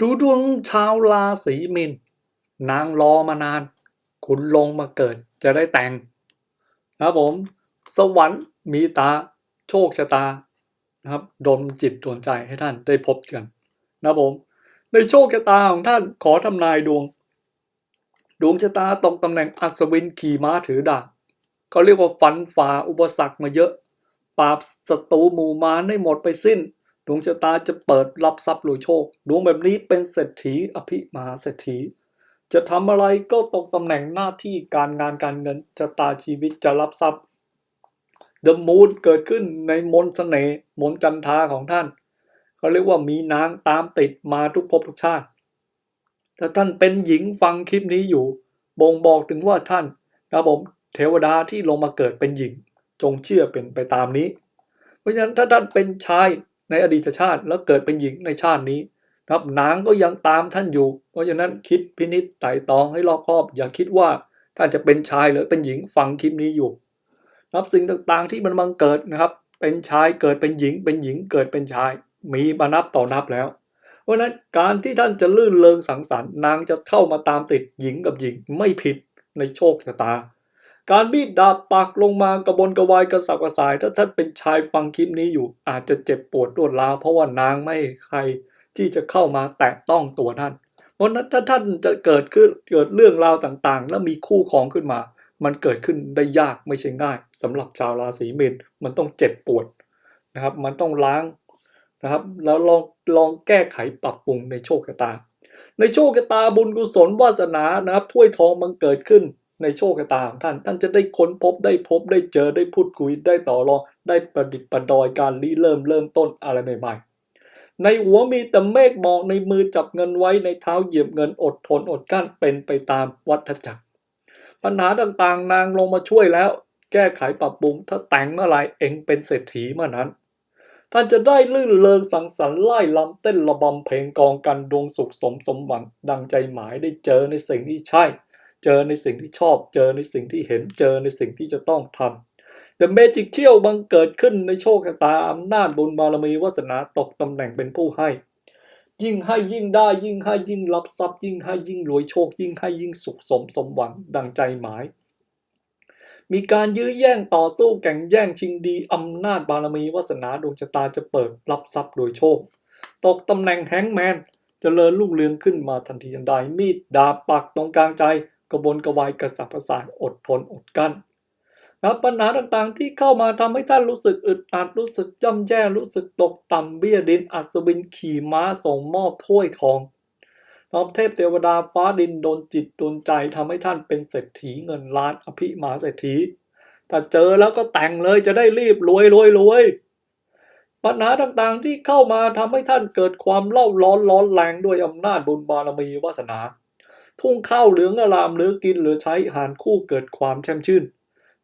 ดูดวงชาวราศีมีนนางรอมานาน คุณลงมาเกิดจะได้แต่งนะครับผม สวรรค์มีตา โชคชะตานะครับดลจิตดลใจให้ท่านได้พบกันนะครับผม ในโชคชะตาของท่านขอทำนายดวง ดวงชะตาตรงตำแหน่งอัศวินขี่ม้าถือดาบเขาเรียกว่าฟันฝ่าอุปสรรคมาเยอะ ปราบศัตรูหมู่มารให้หมดไปสิ้น ดวงชะตาจะเปิดรับทรัพย์รวยโชค ดวงแบบนี้เป็นเศรษฐีอภิมหาเศรษฐี จะทำอะไรก็ตรงตำแหน่งหน้าที่การงานการเงินชะตาชีวิตจะรับทรัพย์ The Moon เกิดขึ้นในมนต์เสน่ห์มนจันทาของท่านเขาเรียกว่ามีนางตามติดมาทุกภพทุกชาติ ถ้าท่านเป็นหญิงฟังคลิปนี้อยู่ บ่งบอกถึงว่าท่านนะผมเทวดาที่ลงมาเกิดเป็นหญิง จงเชื่อเป็นไปตามนี้ เพราะฉะนั้นถ้าท่านเป็นชาย ในอดีตชาติแล้วเกิดเป็นหญิงในชาตินี้นะครับนางก็ยังตามท่านอยู่ เพราะฉะนั้นคิดพินิจไต่ตองให้รอบคอบ อย่าคิดว่าท่านจะเป็นชายหรือเป็นหญิงฟังคลิปนี้อยู่นะครับสิ่งต่างๆที่มันบังเกิดนะครับ เป็นชายเกิดเป็นหญิง เป็นหญิงเกิดเป็นชาย มีมานับต่อนับแล้ว เพราะฉะนั้นการที่ท่านจะลื่นเลงสังสรรค์นางจะเข้ามาตามติดหญิงกับหญิงไม่ผิดในโชคชะตา การบีดดาบปักลงมากระบนกระวายกระสับกระส่าย ถ้าท่านเป็นชายฟังคลิปนี้อยู่ อาจจะเจ็บปวดรวดร้าวเพราะว่านางไม่ใครที่จะเข้ามาแตะต้องตัวท่าน เพราะนั้นถ้าท่านจะเกิดขึ้นเกิดเรื่องราวต่างๆ แล้วมีคู่ครองขึ้นมา มันเกิดขึ้นได้ยากไม่ใช่ง่ายสำหรับชาวราศีเมีนมันต้องเจ็บปวดนะครับ มันต้องล้างนะครับ แล้วลองลองแก้ไขปรับปรุงในโชคชะตา ในโชคชะตาบุญกุศลวาสนานะครับถ้วยทองมันเกิดขึ้น ในโชคชะตาของท่าน ท่านจะได้ค้นพบได้พบได้เจอได้พูดคุยได้ต่อรอง ได้ประดิษฐ์ประดอยการริเริ่มเริ่มต้นอะไรใหม่ๆ ในหัวมีแต่เมฆหมอกในมือจับเงินไว้ในเท้าเหยียบเงินอดทนอดกลั้นเป็นไปตามวัฏจักร ปัญหาต่างๆ นางลงมาช่วยแล้ว แก้ไขปรับปรุงถ้าแต่งเมื่อไรเองเป็นเศรษฐีเมื่อนั้นท่านจะได้ลื่นเลงสังสรรค์ไล่ลำเต้นระบำเพลงกองกันดวงสุขสมสมหวังดังใจหมายได้เจอในสิ่งที่ใช่ เจอในสิ่งที่ชอบ เจอในสิ่งที่เห็น เจอในสิ่งที่จะต้องทำ The Magic เชี่ยวบังเกิดขึ้นในโชคชะตาอำนาจบุญบารมีวาสนาตกตำแหน่งเป็นผู้ให้ ยิ่งให้ยิ่งได้ยิ่งให้ยิ่งรับทรัพย์ยิ่งให้ยิ่งรวยโชค ยิ่งให้ยิ่งสุขสมสมหวังดังใจหมาย มีการยื้อแย่งต่อสู้แข่งแย่งชิงดีอำนาจบารมีวาสนาดวงชะตาจะเปิดรับทรัพย์โดยโชค ตกตำแหน่งแฮงแมนจเจริญรุ่งเรืองขึ้นมาทันทีทันใดมีดดาบปักตรงกลางใจ กระบวนกระวายกระสับกระส่ายอดทนอดกั้นนะปัญหาต่างๆที่เข้ามาทำให้ท่านรู้สึกอึดอัดรู้สึกย่ำแย่รู้สึกตกต่ำเบี้ยดินอัศวินขี่ม้าส่งมอบถ้วยทองน้อมเทพเทวดาฟ้าดินโดนจิตโดนใจทำให้ท่านเป็นเศรษฐีเงินล้านอภิมหาเศรษฐีถ้าเจอแล้วก็แต่งเลยจะได้รีบรวยรวยรวยปัญหาต่างๆที่เข้ามาทำให้ท่านเกิดความเล่าร้อนร้อนแรงด้วยอำนาจบุญบารมีวาสนา ทุ่งข้าวเหลืองอลามเหลือกินเหลือใช้หารคู่เกิดความแช่มชื่น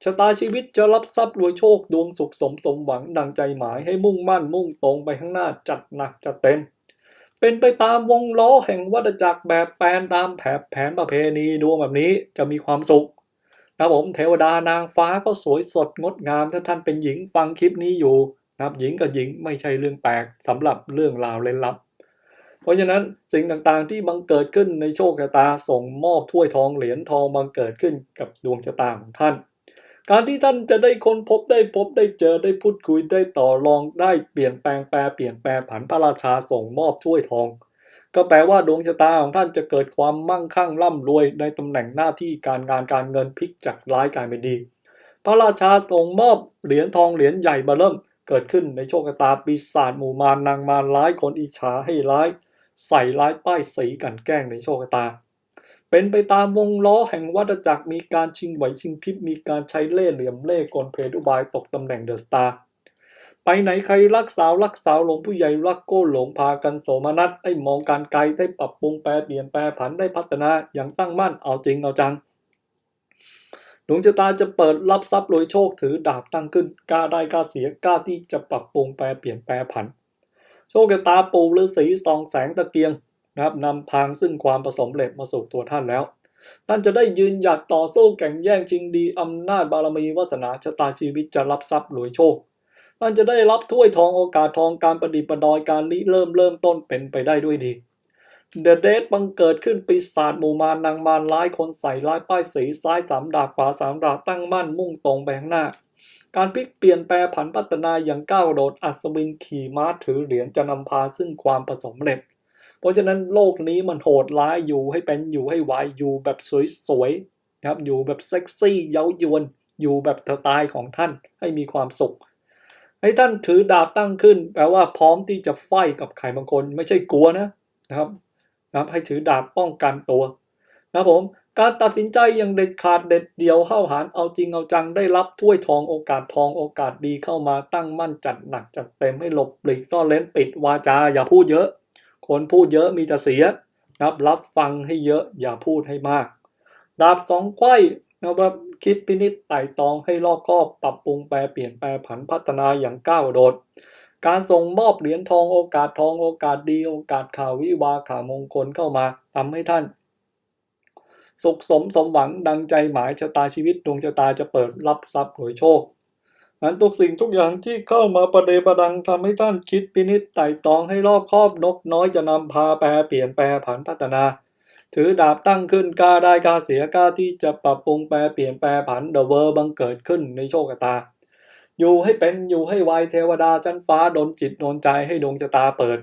ชะตาชีวิตจะรับทรัพย์รวยโชคดวงสุขสมสมหวังดังใจหมายให้มุ่งมั่นมุ่งตรงไปข้างหน้าจัดหนักจัดเต็ม เป็นไปตามวงล้อแห่งวัฏจักรแบบแปลนตามแผนแผนประเพณีดวงแบบนี้จะมีความสุขนะผมเทวดานางฟ้าก็สวยสดงดงามถ้าท่านเป็นหญิงฟังคลิปนี้อยู่นะครับหญิงกับหญิงไม่ใช่เรื่องแปลกสำหรับเรื่องราวเล่นลับ เพราะฉะนั้นสิ่งต่างๆที่บังเกิดขึ้นในโชคชะตาส่งมอบถ้วยทองเหรียญทองบังเกิดขึ้นกับดวงชะตาของท่าน การที่ท่านจะได้ค้นพบได้พบได้เจอได้พูดคุยได้ต่อรองได้เปลี่ยนแปลงแปลเปลี่ยนแปลผันพระราชาส่งมอบถ้วยทอง ก็แปลว่าดวงชะตาของท่านจะเกิดความมั่งคั่งร่ำรวยในตำแหน่งหน้าที่การงานการเงินพลิกจากร้ายกลายเป็นดี พระราชาส่งมอบเหรียญทองเหรียญใหญ่มาเริ่มเกิดขึ้นในโชคชะตาปีศาจหมู่มารนางมารร้ายคนอิจฉาให้ร้าย ใส่ร้ายป้ายสีกันแกล้งในโชคชะตา เป็นไปตามวงล้อแห่งวัฏจักรมีการชิงไหวชิงพริบมีการใช้เล่ห์เหลี่ยมเล่ห์กลเพดุบายตกตำแหน่งเดอะสตาร์ไปไหนใครรักสาวรักสาวหลงผู้ใหญ่รักโก้หลงพากันโสมนัสได้มองการไกลได้ปรับปรุงแปรเปลี่ยนแปรผันได้พัฒนาอย่างตั้งมั่นเอาจริงเอาจังดวงชะตาจะเปิดรับทรัพย์รวยโชคถือดาบตั้งขึ้นกล้าได้กล้าเสียกล้าที่จะปรับปรุงแปรเปลี่ยนแปรผัน โชคชะตาปูฤาษีสองแสงตะเกียงนะครับนำทางซึ่งความประสมเร็จมาสู่ตัวท่านแล้ว ท่านจะได้ยืนหยัดต่อสู้แข่งแย่งชิงดีอำนาจบารมีวาสนาชะตาชีวิตจะรับทรัพย์รวยโชค ท่านจะได้รับถ้วยทองโอกาสทองการประดิษฐ์ประดอยการริเริ่มเริ่มต้นเป็นไปได้ด้วยดีเดอะเดทบังเกิดขึ้นปีศาจหมู่มารนางมารร้ายคนใส่ร้ายป้ายสีซ้ายสามดาบขวาสามดาบตั้งมั่นมุ่งตรงไปข้างหน้า การพลิกเปลี่ยนแปลผันพัฒนาอย่างก้าวโดดอัศวินขี่ม้าถือเหรียญจะนำพาซึ่งความประสบเร็จ เพราะฉะนั้นโลกนี้มันโหดร้ายอยู่ให้เป็นอยู่ให้ไหวอยู่แบบสวยๆนะครับอยู่แบบเซ็กซี่เย้ายวนอยู่แบบสไตล์ของท่านให้มีความสุข ให้ท่านถือดาบตั้งขึ้น แปลว่าพร้อมที่จะไฟกับใครบางคนไม่ใช่กลัวนะนะครับนะครับให้ถือดาบป้องกันตัวนะครับผม การตัดสินใจอย่างเด็ดขาดเด็ดเดี่ยวเข้าหารเอาจริงเอาจังได้รับถ้วยทองโอกาสทองโอกาสดีเข้ามาตั้งมั่นจัดหนักจัดเต็มให้หลบปลีกซ่อนเล้นปิดวาจา อย่าพูดเยอะ คนพูดเยอะมีแต่เสียนะครับรับฟังให้เยอะอย่าพูดให้มาก ดาบสองไข้นะครับคิดพินิจไต่ตองให้รอบคอบปรับปรุงแปลเปลี่ยนแปลผันพัฒนาอย่างก้าวโดด การส่งมอบเหรียญทองโอกาสทองโอกาสดีโอกาสข่าววิวาข่าวมงคลเข้ามาทำให้ท่าน สุขสมสมหวังดังใจหมายชะตาชีวิตดวงชะตาจะเปิดรับทรัพย์โดยโชคนั้นทุกสิ่งทุกอย่างที่เข้ามาประเดประดังทำให้ท่านคิดพินิจไต่ตองให้รอบคอบนกน้อยจะนำพาแปรเปลี่ยนแปลผันพัฒนา ถือดาบตั้งขึ้นกล้าได้กล้าเสียกล้าที่จะปรับปรุงแปลเปลี่ยนแปลผันเดอะเวอร์บังเกิดขึ้นในโชคชะตา อยู่ให้เป็นอยู่ให้ไวเทวดาชั้นฟ้าดนจิตดนใจให้ดวงชะตาเปิด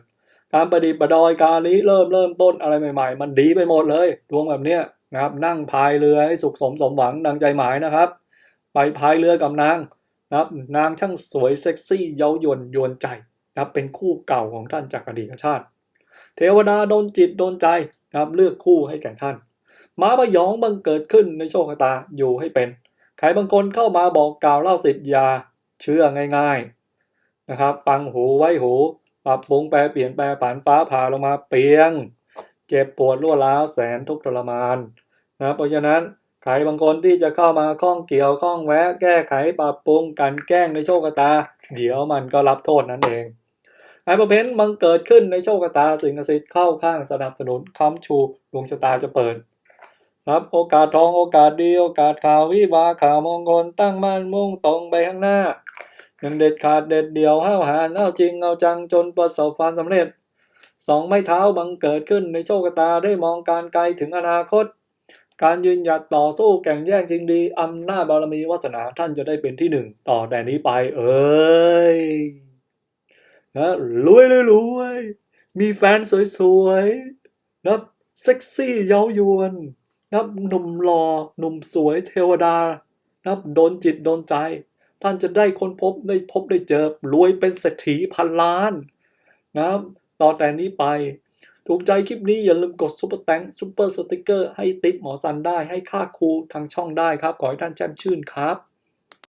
การประดิษฐ์ประดอยการนี้เริ่มเริ่มต้นอะไรใหม่ ๆ มันดีไปหมดเลยดวงแบบเนี้ย นะครับ นั่งพายเรือให้สุขสมสมหวังดังใจหมายนะครับ ไปพายเรือกับนางนะครับ นางช่างสวยเซ็กซี่เย้ายวนยวนใจนะครับเป็นคู่เก่าของท่านจากอดีตชาติ เทวดาโดนจิตโดนใจนะครับเลือกคู่ให้แก่ท่าน ม้าพยองบังเกิดขึ้นในโชคชะตาอยู่ให้เป็นใครบางคนเข้ามาบอกกล่าวเล่าสิทธิ์ยาเชื่อง่าย ๆนะครับ ฟังหูไว้หูปรับปรุงแปลเปลี่ยนแปลผันฟ้าผ่าลงมาเปียง เจ็บปวดรั่วร้าวแสนทุกข์ทรมานนะครับเพราะฉะนั้นใครบางคนที่จะเข้ามาข้องเกี่ยวข้องแวะ แก้ไขปรับปรุงกันแกล้งในโชคชะตา เดี๋ยวมันก็รับโทษนั่นเองไอ้ประเภทบังเกิดขึ้นในโชคชะตาสิ่งศักดิ์สิทธิ์เข้าข้างสนับสนุนค้ำชูดวงชะตาจะเปิดครับโอกาสทองโอกาสดีโอกาสข่าววิวาข่าวมงคลตั้งมั่นมุ่งตรงไปข้างหน้ายังเด็ดขาดเด็ดเดี่ยวห้าวหาญเอาจริงเอาจังจนประสบความสำเร็จ สองไม้เท้าบังเกิดขึ้นในโชคชะตาได้มองการไกลถึงอนาคต การยืนหยัดต่อสู้แข่งแย่งชิงดีอำนาจบารมีวาสนาท่านจะได้เป็นที่หนึ่งต่อแต่นี้ไป เอ้ยนะรวยเลยรวย มีแฟนสวยๆนะเซ็กซี่เย้ายวนนับหนุ่มหล่อหนุ่มสวยเทวดานับโดนจิตโดนใจ ท่านจะได้ค้นพบได้พบได้เจอรวยเป็นเศรษฐีพันล้านนะ ต่อแต่นี้ไป ถูกใจคลิปนี้อย่าลืมกดซุปเปอร์แตงซุปเปอร์สติกเกอร์ให้ติ๊บหมอซันได้ให้ค่าครูทางช่องได้ครับ ขอให้ท่านแจ่มชื่นครับ